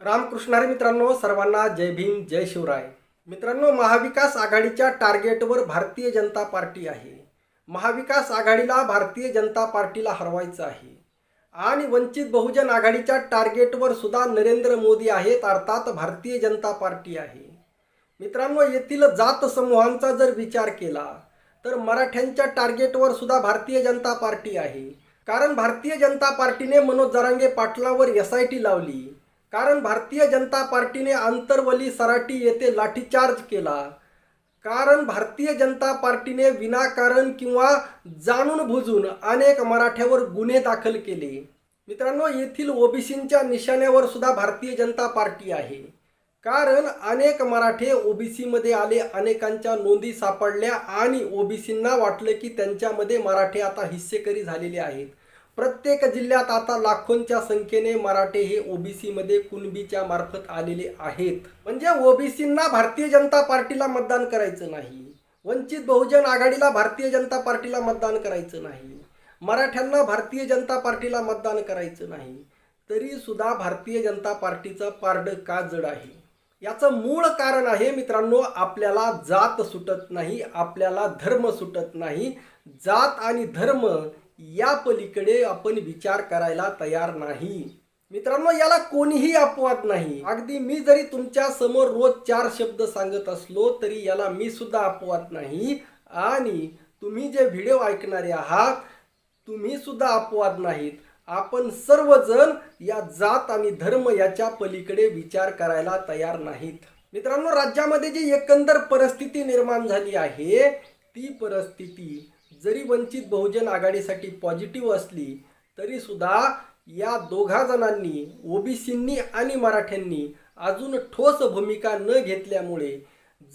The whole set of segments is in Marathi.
रामकृष्णारी मित्रांनो सर्वांना जय भीम जय शिवराय. मित्रांनो महाविकास आघाडीच्या टार्गेटवर भारतीय जनता पार्टी आहे. महाविकास आघाडीला भारतीय जनता पार्टीला हरवायचं आहे. आणि वंचित बहुजन आघाडीच्या टार्गेटवर सुद्धा नरेंद्र मोदी आहेत अर्थात भारतीय जनता पार्टी आहे. मित्रांनो येथील जात समूहांचा जर विचार केला तर मराठ्यांच्या टार्गेटवर सुद्धा भारतीय जनता पार्टी आहे. कारण भारतीय जनता पार्टीने मनोज जरांगे पाटलावर एस आय टी लावली. कारण भारतीय जनता पार्टीने आंतरवली सराटी येथे लाठीचार्ज केला. कारण भारतीय जनता पार्टीने विनाकारण किंवा जाणून बुजून अनेक मराठ्यावर गुन्हे दाखल केले. मित्रांनो येथील ओबीसींच्या निशाण्यावर सुद्धा भारतीय जनता पार्टी आहे. कारण अनेक मराठे ओबीसीमध्ये आले अनेकांच्या नोंदी सापडल्या आणि ओबीसींना वाटलं की त्यांच्यामध्ये मराठे आता हिस्सेकरी झालेले आहेत. प्रत्येक जिल्ह्यात आता लाखोंच्या संख्येने मराठे हे ओबीसीमध्ये कुणबीच्या मार्फत आलेले आहेत. म्हणजे ओबीसींना भारतीय जनता पार्टीला मतदान करायचं नाही. वंचित बहुजन आघाडीला भारतीय जनता पार्टीला मतदान करायचं नाही. मराठ्यांना भारतीय जनता पार्टीला मतदान करायचं नाही. तरी सुद्धा भारतीय जनता पार्टीचं पारडं का जड आहे? याचं मूळ कारण आहे मित्रांनो आपल्याला जात सुटत नाही आपल्याला धर्म सुटत नाही. जात आणि धर्म या पलीकडे आपण विचार करायला तयार नाही. मित्रांनो याला कोणीही अपवाद नाही. अगदी मी जरी तुमच्यासमोर रोज चार शब्द सांगत असलो तरी याला मी सुद्धा अपवाद नाही. आणि तुम्ही जे व्हिडिओ ऐकणारे आहात तुम्ही सुद्धा अपवाद नाहीत. आपण सर्वजण या जात आणि धर्म याच्या पलीकडे विचार करायला तयार नाहीत. मित्रांनो राज्यामध्ये जी एकंदर परिस्थिती निर्माण झाली आहे ती परिस्थिती जरी वंचित बहुजन आघाडीसाठी पॉझिटिव्ह असली तरी सुद्धा या दोघा जणांनी ओबीसींनी आणि मराठ्यांनी अजून ठोस भूमिका न घेतल्यामुळे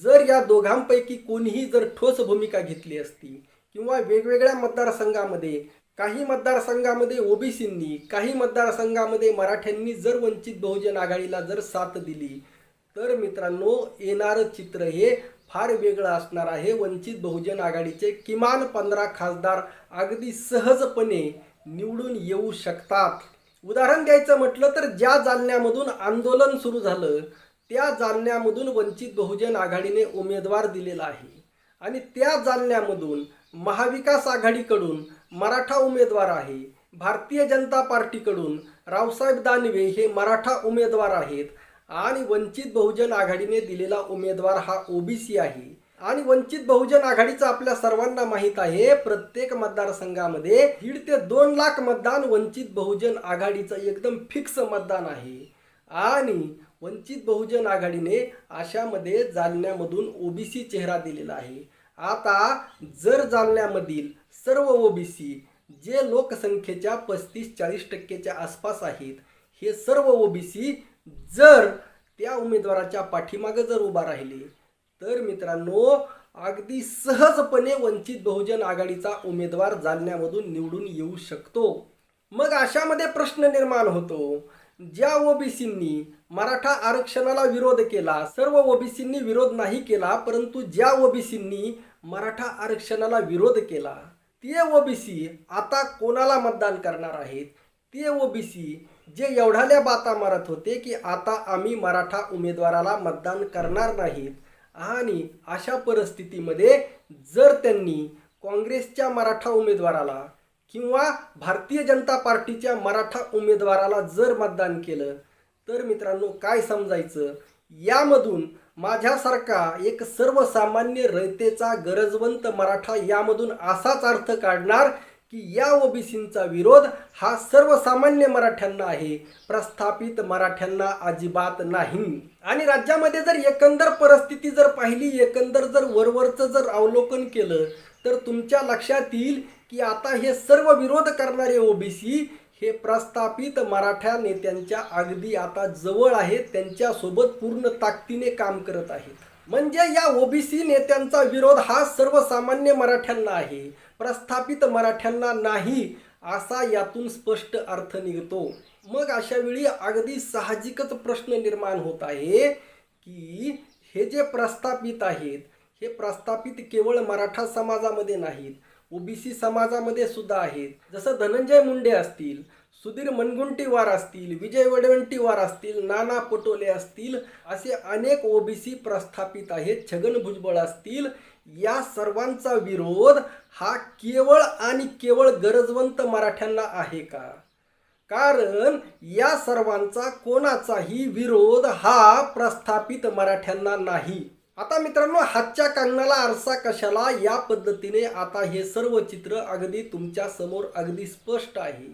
जर या दोघांपैकी कोणीही जर ठोस भूमिका घेतली असती किंवा वेगवेगळ्या मतदारसंघामध्ये काही मतदारसंघामध्ये ओबीसींनी काही मतदारसंघामध्ये मराठ्यांनी जर वंचित बहुजन आघाडीला जर साथ दिली तर मित्रांनो येणारं चित्र हे फार वेगळं असणार आहे. वंचित बहुजन आघाडीचे किमान पंधरा खासदार अगदी सहजपणे निवडून येऊ शकतात. उदाहरण द्यायचं म्हटलं तर ज्या जालन्यामधून आंदोलन सुरू झालं त्या जालन्यामधून वंचित बहुजन आघाडीने उमेदवार दिलेला आहे. आणि त्या जालन्यामधून महाविकास आघाडीकडून मराठा उमेदवार आहे भारतीय जनता पार्टीकडून रावसाहेब दानवे हे मराठा उमेदवार आहेत. आणि वंचित बहुजन आघाडीने दिलेला उमेदवार हा ओबीसी आहे. आणि वंचित बहुजन आघाडीचं आपल्या सर्वांना माहीत आहे प्रत्येक मतदारसंघामध्ये दीड ते दोन लाख मतदान वंचित बहुजन आघाडीचं एकदम फिक्स मतदान आहे. आणि वंचित बहुजन आघाडीने अशामध्ये जालन्यामधून ओबीसी चेहरा दिलेला आहे. आता जर जालन्यामधील सर्व ओबीसी जे लोकसंख्येच्या पस्तीस चाळीस टक्केच्या आसपास आहेत हे सर्व ओबीसी जर त्या उमेदवाराच्या पाठीमागे जर उभा राहिले तर मित्रांनो अगदी सहजपणे वंचित बहुजन आघाडीचा उमेदवार जालन्यामधून निवडून येऊ शकतो. मग अशामध्ये प्रश्न निर्माण होतो ज्या ओबीसींनी मराठा आरक्षणाला विरोध केला सर्व ओबीसींनी विरोध नाही केला परंतु ज्या ओबीसींनी मराठा आरक्षणाला विरोध केला ते ओबीसी आता कोणाला मतदान करणार आहेत? ते ओबीसी जे एवढाल्या बाता मारत होते की आता आम्ही मराठा उमेदवाराला मतदान करणार नाहीत. आणि अशा परिस्थितीमध्ये जर त्यांनी काँग्रेसच्या मराठा उमेदवाराला किंवा भारतीय जनता पार्टीच्या मराठा उमेदवाराला जर मतदान केलं तर मित्रांनो काय समजायचं? यामधून माझ्यासारखा एक सर्वसामान्य रयतेचा गरजवंत मराठा यामधून असाच अर्थ काढणार की या ओबीसींचा विरोध हा सर्वसामान्य मराठ्यांना आहे. प्रस्थापित मराठ्यांना अजिबात नाही. आणि राज्यामध्ये जर एकंदर परिस्थिती जर पाहिली एकंदर जर वरवरचं जर अवलोकन केलं तर तुमच्या लक्षात येईल की आता हे सर्व विरोध करणारे ओबीसी हे प्रस्थापित मराठा नेत्यांच्या अगदी आता जवळ आहेत. त्यांच्यासोबत पूर्ण ताकदीने काम करत आहेत. म्हणजे या ओबीसी नेत्यांचा विरोध हा सर्वसामान्य मराठ्यांना आहे. प्रस्थापित मराठ्यांना नाही असा यातून स्पष्ट अर्थ निघतो. मग अशा वेळी अगदी साहजिकच प्रश्न निर्माण होत आहे की हे जे प्रस्थापित आहेत हे प्रस्थापित केवळ मराठा समाजामध्ये नाहीत ओबीसी समाजामध्ये सुद्धा आहेत. जसं धनंजय मुंडे असतील सुधीर मनगुंटीवार असतील विजय वडवंटीवार असतील नाना पटोले असतील असे अनेक ओबीसी प्रस्थापित आहेत छगन भुजबळ असतील या सर्वांचा विरोध हा केवळ आणि केवळ गरजवंत मराठ्यांना आहे का? कारण या सर्वांचा कोणाचाही विरोध हा प्रस्थापित मराठ्यांना नाही. आता मित्रांनो हातच्या कंगणाला आरसा कशाला? या पद्धतीने आता हे सर्व चित्र अगदी तुमच्यासमोर अगदी स्पष्ट आहे.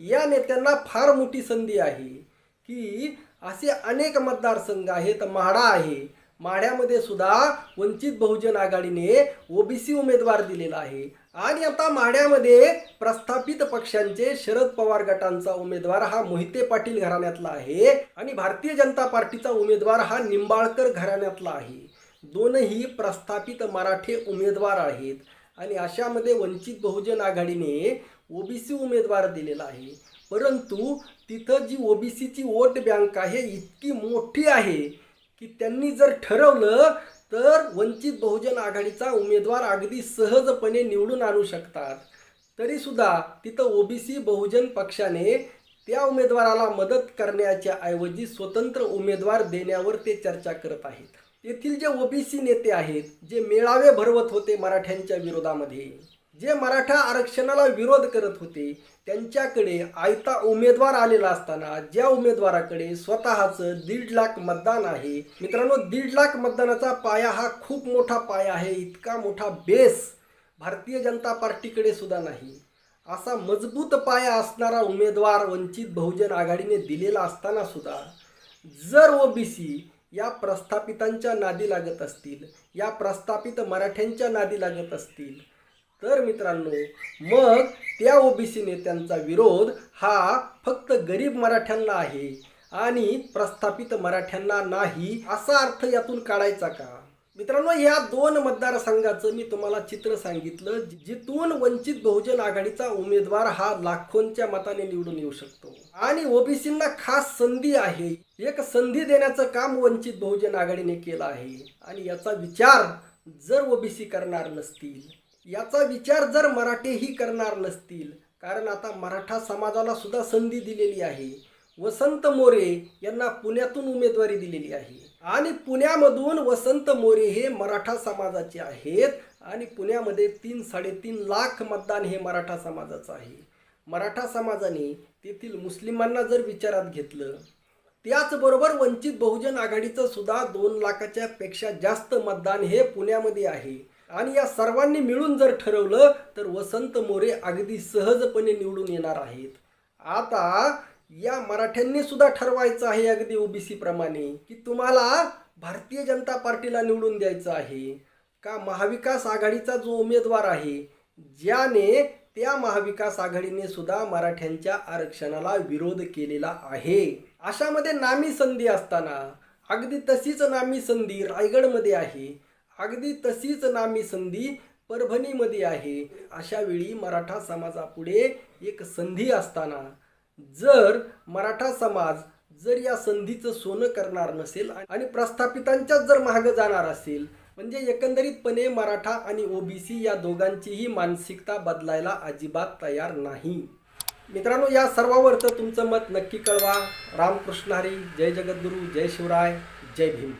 या नेत्यांना फार मोठी संधी आहे की असे अनेक मतदारसंघ आहेत म्हाडा आहे माढ्यामध्ये सुद्धा वंचित बहुजन आघाडीने ओबीसी उमेदवार दिलेला आहे. आणि आता माढ्यामध्ये प्रस्थापित पक्षांचे शरद पवार गटांचा उमेदवार हा मोहिते पाटील घराण्यातला आहे. आणि भारतीय जनता पार्टीचा उमेदवार हा निंबाळकर घराण्यातला आहे. दोनही प्रस्थापित मराठी उमेदवार आहेत. आणि अशामध्ये वंचित बहुजन आघाडीने ओबीसी उमेदवार दिलेला आहे. परंतु तिथं जी ओबीसीची वोट बँक आहे इतकी मोठी आहे. की त्यांनी जर ठरवलं तर वंचित बहुजन आघाडीचा उमेदवार अगदी सहजपणे निवडून आणू शकतात. तरीसुद्धा तिथं ओबीसी बहुजन पक्षाने त्या उमेदवाराला मदत करण्याच्या ऐवजी स्वतंत्र उमेदवार देण्यावर ते चर्चा करत आहेत. येथील जे ओबीसी नेते आहेत जे मेळावे भरवत होते मराठ्यांच्या विरोधामध्ये जे मराठा आरक्षणाला विरोध करत होते त्यांच्याकडे आयता उमेदवार आलेला असताना ज्या उमेदवाराकडे स्वतःचं दीड लाख मतदान आहे. मित्रांनो दीड लाख मतदानाचा पाया हा खूप मोठा पाया आहे इतका मोठा बेस भारतीय जनता पार्टीकडे सुद्धा नाही. असा मजबूत पाया असणारा उमेदवार वंचित बहुजन आघाडीने दिलेला असताना सुद्धा जर ओबीसी या प्रस्थापितांच्या नादी लागत असतील या प्रस्थापित मराठ्यांच्या नादी लागत असतील तर मित्रांनो मग त्या ओबीसी नेत्यांचा विरोध हा फक्त गरीब मराठ्यांना आहे आणि प्रस्थापित मराठ्यांना नाही असा अर्थ यातून काढायचा का? मित्रांनो या दोन मतदारसंघाचं मी तुम्हाला चित्र सांगितलं जिथून वंचित बहुजन आघाडीचा उमेदवार हा लाखोंच्या मताने निवडून येऊ शकतो. आणि ओबीसींना खास संधी आहे. एक संधी देण्याचं काम वंचित बहुजन आघाडीने केलं आहे. आणि याचा विचार जर ओबीसी करणार नसतील याचा विचार जर मराठेही करणार नसतील कारण आता मराठा समाजाला सुद्धा संधी दिलेली आहे. वसंत मोरे यांना पुण्यातून उमेदवारी दिलेली आहे. आणि पुण्यामधून वसंत मोरे हे मराठा समाजाचे आहेत आणि पुण्यामध्ये तीन साडेतीन लाख मतदान हे मराठा समाजाचं आहे. मराठा समाजाने तेथील मुस्लिमांना जर विचारात घेतलं त्याचबरोबर वंचित बहुजन आघाडीचं सुद्धा दोन लाखाच्या पेक्षा जास्त मतदान हे पुण्यामध्ये आहे. आणि या सर्वांनी मिळून जर ठरवलं तर वसंत मोरे अगदी सहजपणे निवडून येणार आहेत. आता या मराठ्यांनी सुद्धा ठरवायचं आहे अगदी ओबीसी प्रमाणे की तुम्हाला भारतीय जनता पार्टीला निवडून द्यायचं आहे. का महाविकास आघाडीचा जो उमेदवार आहे ज्याने त्या महाविकास आघाडीने सुद्धा मराठ्यांच्या आरक्षणाला विरोध केलेला आहे. अशामध्ये नामी संधी असताना अगदी तशीच नामी संधी रायगडमध्ये आहे. अगदी तशीच नामी संधी परभणीमध्ये आहे. अशा वेळी मराठा समाजापुढे एक संधी असताना जर मराठा समाज जर या संधीचं सोनं करणार नसेल आणि प्रस्थापितांच्याच जर मागं जाणार असेल म्हणजे एकंदरीतपणे मराठा आणि ओबीसी या दोघांचीही मानसिकता बदलायला अजिबात तयार नाही. मित्रांनो या सर्वावर तर तुमचं मत नक्की कळवा. रामकृष्ण हरी जय जगद्गुरू जय शिवराय जय भीम.